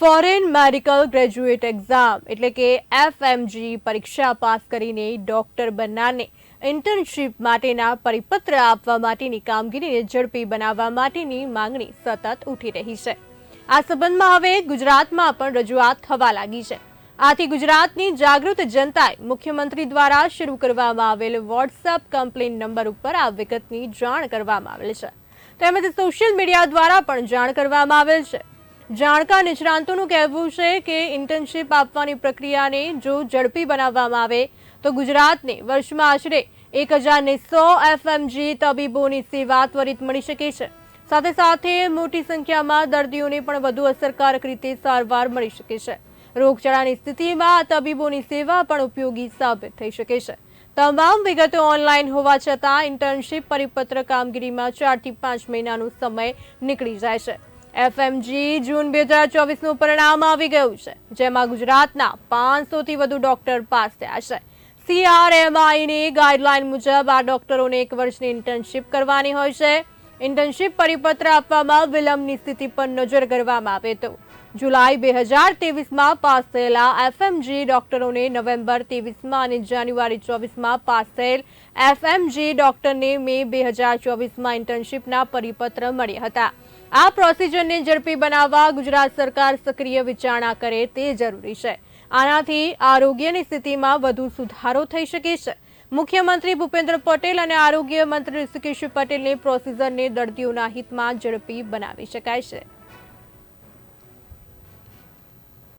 Foreign medical graduate exam એટલે કે FMG પરીક્ષા પાસ કરીને ડોક્ટર બનનારને ઇન્ટર્નશીપ માટેના પરિપત્ર આપવા માટેની કામગીરીને ઝડપી બનાવવા માટેની માંગણી સતત ઉઠી રહી છે. આ સંબંધમાં હવે ગુજરાતમાં પણ રજૂઆત થવા લાગી છે. આથી ગુજરાતની જાગૃત જનતાએ મુખ્યમંત્રી દ્વારા શરૂ કરવામાં આવેલ વોટ્સએપ કમ્પ્લેન નંબર ઉપર આ વિગતની જાણ કરવામાં આવેલ છે. તેમજ સોશિયલ મીડિયા દ્વારા પણ જાણ કરવામાં આવેલ છે. જાણકાર નિષ્ણાંતોનું કહેવું છે કે ઇન્ટર્નશીપ આપવાની પ્રક્રિયાને જો ઝડપી બનાવવામાં આવે, તો ગુજરાતને વર્ષમાં આશરે એક હજારને સો એફએમજી તબીબોની સેવા ત્વરિત મળી શકે છે. સાથે સાથે મોટી સંખ્યામાં દર્દીઓને પણ વધુ અસરકારક રીતે સારવાર મળી શકે છે. રોગચાળાની સ્થિતિમાં તબીબોની સેવા પણ ઉપયોગી સાબિત થઈ શકે છે. તમામ વિગતો ઓનલાઈન હોવા છતાં ઇન્ટર્નશીપ પરિપત્ર કામગીરીમાં ચારથી પાંચ મહિનાનો સમય નીકળી જાય છે. એફએમજી જૂન બે હજાર ચોવીસનું પરિણામ આવી ગયું છે, જેમાં ગુજરાતના પાંચસોથી વધુ ડોક્ટર પાસ થયા છે. સીઆરએમઆઈની ગાઈડલાઈન મુજબ આ ડોક્ટરોને એક વર્ષની ઇન્ટર્નશીપ કરવાની હોય છે. ઇન્ટર્નશીપ પરિપત્ર આપવામાં વિલંબની સ્થિતિ પર નજર કરવામાં આવે તો. જુલાઈ બે હજાર તેવીસમાં પાસ થયેલા એફએમજી ડોક્ટરોને નવેમ્બર તેવીસમાં અને જાન્યુઆરી ચોવીસમાં પાસ થયેલ એફએમજી ડોક્ટરને મે બે હજાર ચોવીસમાં ઇન્ટર્નશીપના પરિપત્ર મળ્યા હતા. આ પ્રોસિજરને ઝડપી બનાવવા ગુજરાત સરકાર સક્રિય વિચારણા કરે તે જરૂરી છે. આનાથી આરોગ્યની સ્થિતિમાં વધુ સુધારો થઈ શકે છે. મુખ્યમંત્રી ભૂપેન્દ્ર પટેલ અને આરોગ્ય મંત્રી ઋષિકેશ પટેલની પ્રોસીઝરને દર્દીઓના હિતમાં ઝડપી બનાવી શકાય છે.